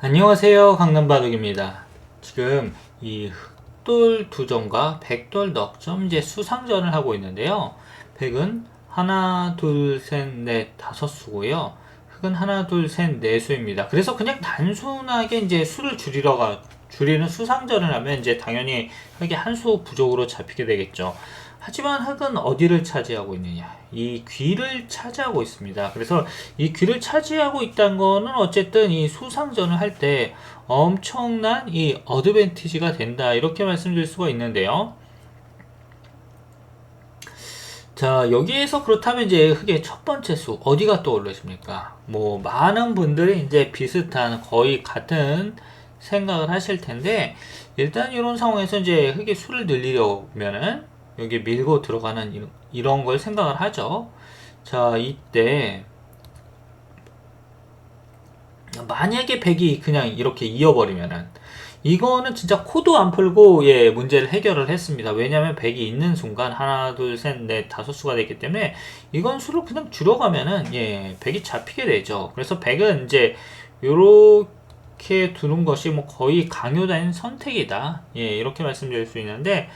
안녕하세요 강남바둑입니다. 지금 이 흑돌 두점과 백돌 넉점 이제 수상전을 하고 있는데요. 백은 하나 둘셋넷 다섯 수고요. 흑은 하나 둘셋네 수입니다. 그래서 그냥 단순하게 이제 수를 줄이러 가 줄이는 수상전을 하면 이제 당연히 흑이 한 수 부족으로 잡히게 되겠죠 하지만 흑은 어디를 차지하고 있느냐? 이 귀를 차지하고 있습니다. 그래서 이 귀를 차지하고 있다는 거는 어쨌든 이 수상전을 할 때 엄청난 이 어드밴티지가 된다. 이렇게 말씀드릴 수가 있는데요. 자, 여기에서 그렇다면 이제 흑의 첫 번째 수, 어디가 떠오르십니까? 뭐, 많은 분들이 이제 비슷한, 거의 같은 생각을 하실 텐데, 일단 이런 상황에서 이제 흑의 수를 늘리려면은, 여기 밀고 들어가는 이런, 이런 걸 생각을 하죠. 자, 이때 만약에 100이 그냥 이렇게 이어버리면은 이거는 진짜 코도 안 풀고 예 문제를 해결을 했습니다. 왜냐하면 100이 있는 순간 하나 둘셋넷 다섯 수가 됐기 때문에 이건 수를 그냥 줄여가면은 예 100이 잡히게 되죠. 그래서 100은 이제 요렇게 두는 것이 뭐 거의 강요된 선택이다. 예 이렇게 말씀드릴 수 있는데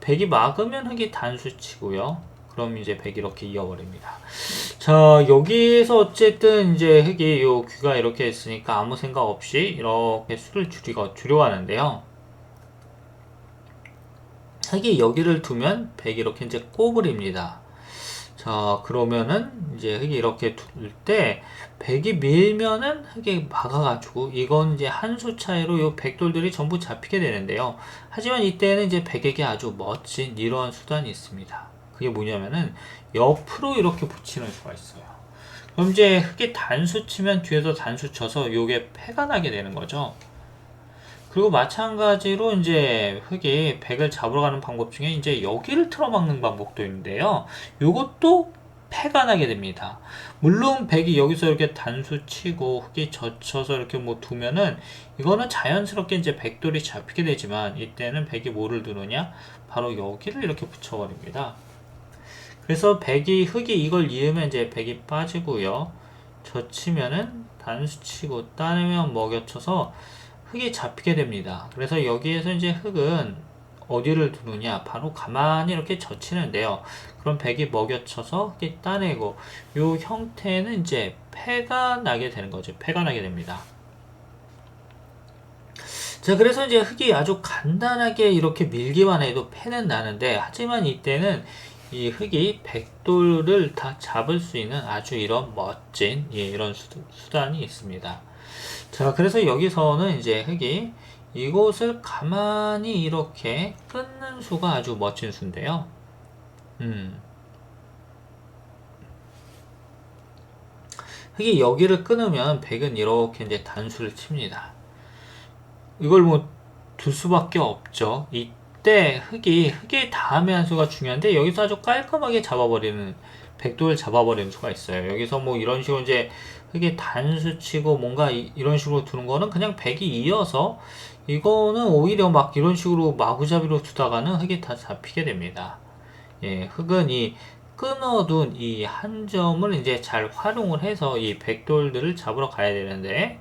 100이 막으면 흑이 단수치고요. 그럼 이제 100 이렇게 이어버립니다. 자, 여기에서 어쨌든 이제 흑이 요 귀가 이렇게 있으니까 아무 생각 없이 이렇게 수를 줄이고 줄여가는데요. 흑이 여기를 두면 100 이렇게 이제 꼬부립니다. 자, 그러면은 이제 흑이 이렇게 둘 때 100이 밀면은 흑이 막아가지고 이건 이제 한 수 차이로 요 백돌들이 전부 잡히게 되는데요. 하지만 이때는 이제 100에게 아주 멋진 이러한 수단이 있습니다. 그게 뭐냐면은 옆으로 이렇게 붙이는 수가 있어요. 그럼 이제 흑이 단수 치면 뒤에서 단수 쳐서 요게 패가 나게 되는 거죠. 그리고 마찬가지로 이제 흑이 백을 잡으러 가는 방법 중에 이제 여기를 틀어막는 방법도 있는데요. 요것도 패가 나게 됩니다. 물론 백이 여기서 이렇게 단수 치고 흑이 젖혀서 이렇게 뭐 두면은 이거는 자연스럽게 이제 백돌이 잡히게 되지만 이때는 백이 뭐를 두느냐? 바로 여기를 이렇게 붙여버립니다. 그래서 백이 흑이 이걸 이으면 이제 백이 빠지고요. 젖히면은 단수 치고 따내면 먹여쳐서 흙이 잡히게 됩니다. 그래서 여기에서 이제 흙은 어디를 두느냐 바로 가만히 이렇게 젖히는데요. 그럼 백이 먹여쳐서 흙이 따내고 이 형태는 이제 폐가 나게 되는 거죠. 폐가 나게 됩니다. 자 그래서 이제 흙이 아주 간단하게 이렇게 밀기만 해도 폐는 나는데 하지만 이때는 이 흙이 백돌을 다 잡을 수 있는 아주 이런 멋진 예, 이런 수단이 있습니다. 자, 그래서 여기서는 이제 흙이 이곳을 가만히 이렇게 끊는 수가 아주 멋진 수인데요. 음. 흙이 여기를 끊으면 백은 이렇게 이제 단수를 칩니다. 이걸 뭐 둘 수밖에 없죠. 이때 흙이 흙의 다음에 한 수가 중요한데 여기서 아주 깔끔하게 잡아버리는 백도를 잡아버리는 수가 있어요. 여기서 뭐 이런 식으로 이제 흙이 단수 치고 뭔가 이, 런 식으로 두는 거는 그냥 백이 이어서 이거는 오히려 막 이런 식으로 마구잡이로 두다가는 흙이 다 잡히게 됩니다. 예, 흙은 이 끊어둔 이 한 점을 이제 잘 활용을 해서 이 백돌들을 잡으러 가야 되는데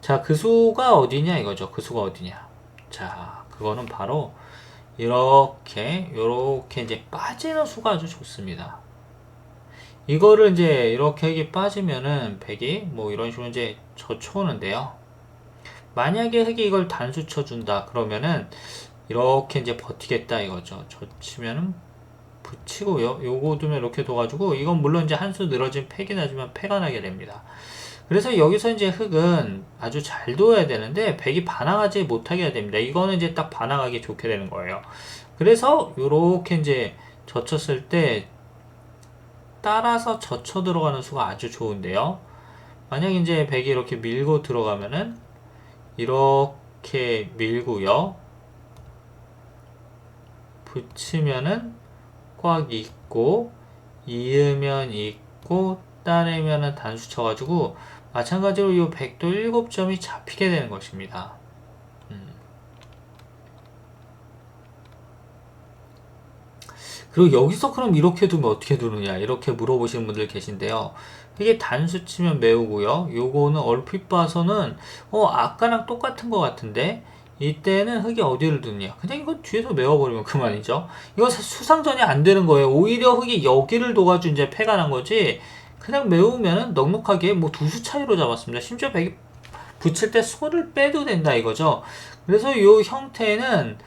자, 그 수가 어디냐 이거죠. 그 수가 어디냐. 자, 그거는 바로 이렇게 이렇게 이제 빠지는 수가 아주 좋습니다. 이거를 이제 이렇게 핵이 빠지면은 백이 뭐 이런 식으로 이제 젖혀오는데요. 만약에 핵이 이걸 단수 쳐준다 그러면은 이렇게 이제 버티겠다 이거죠. 젖히면은 붙이고요. 요거 두면 이렇게 둬가지고 이건 물론 이제 한 수 늘어진 팩이 나지만 패가 나게 됩니다. 그래서 여기서 이제 흙은 아주 잘 둬야 되는데 백이 반항하지 못하게 해야 됩니다. 이거는 이제 딱 반항하기 좋게 되는 거예요. 그래서 요렇게 이제 젖혔을 때 따라서 젖혀 들어가는 수가 아주 좋은데요. 만약 이제 백이 이렇게 밀고 들어가면은 이렇게 밀고요. 붙이면은 꽉 있고 이으면 있고 따내면은 단수 쳐가지고 마찬가지로 이 백도 7점이 잡히게 되는 것입니다. 그리고 여기서 그럼 이렇게 두면 어떻게 두느냐? 이렇게 물어보시는 분들 계신데요. 흑이 단수 치면 메우고요. 요거는 얼핏 봐서는 어 아까랑 똑같은 것 같은데 이때는 흑이 어디를 두냐? 그냥 이거 뒤에서 메워버리면 그만이죠. 이거 수상전이 안 되는 거예요. 오히려 흑이 여기를 둬가지고 이제 패가 난 거지 그냥 메우면은 넉넉하게 뭐 두 수 차이로 잡았습니다. 심지어 백이 붙일 때 손을 빼도 된다 이거죠. 그래서 요 형태는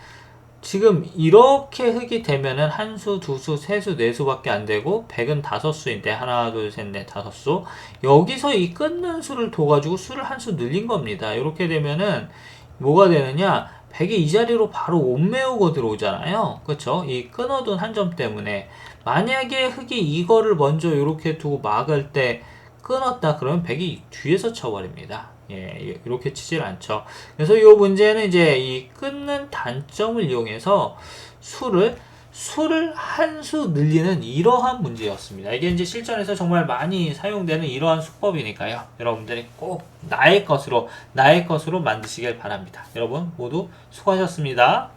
지금 이렇게 흑이 되면은 한 수, 두 수, 세 수, 네 수밖에 안 되고 백은 다섯 수인데 하나, 둘, 셋, 넷, 다섯 수 여기서 이 끊는 수를 둬가지고 수를 한 수 늘린 겁니다 이렇게 되면은 뭐가 되느냐? 백이 이 자리로 바로 못 메우고 들어오잖아요. 그쵸? 이 끊어둔 한 점 때문에. 만약에 흑이 이거를 먼저 이렇게 두고 막을 때 끊었다 그러면 백이 뒤에서 쳐버립니다. 예, 이렇게 치질 않죠. 그래서 이 문제는 이제 이 끊는 단점을 이용해서 수를 수를 한 수 늘리는 이러한 문제였습니다. 이게 이제 실전에서 정말 많이 사용되는 이러한 수법이니까요. 여러분들이 꼭 나의 것으로, 나의 것으로 만드시길 바랍니다. 여러분 모두 수고하셨습니다.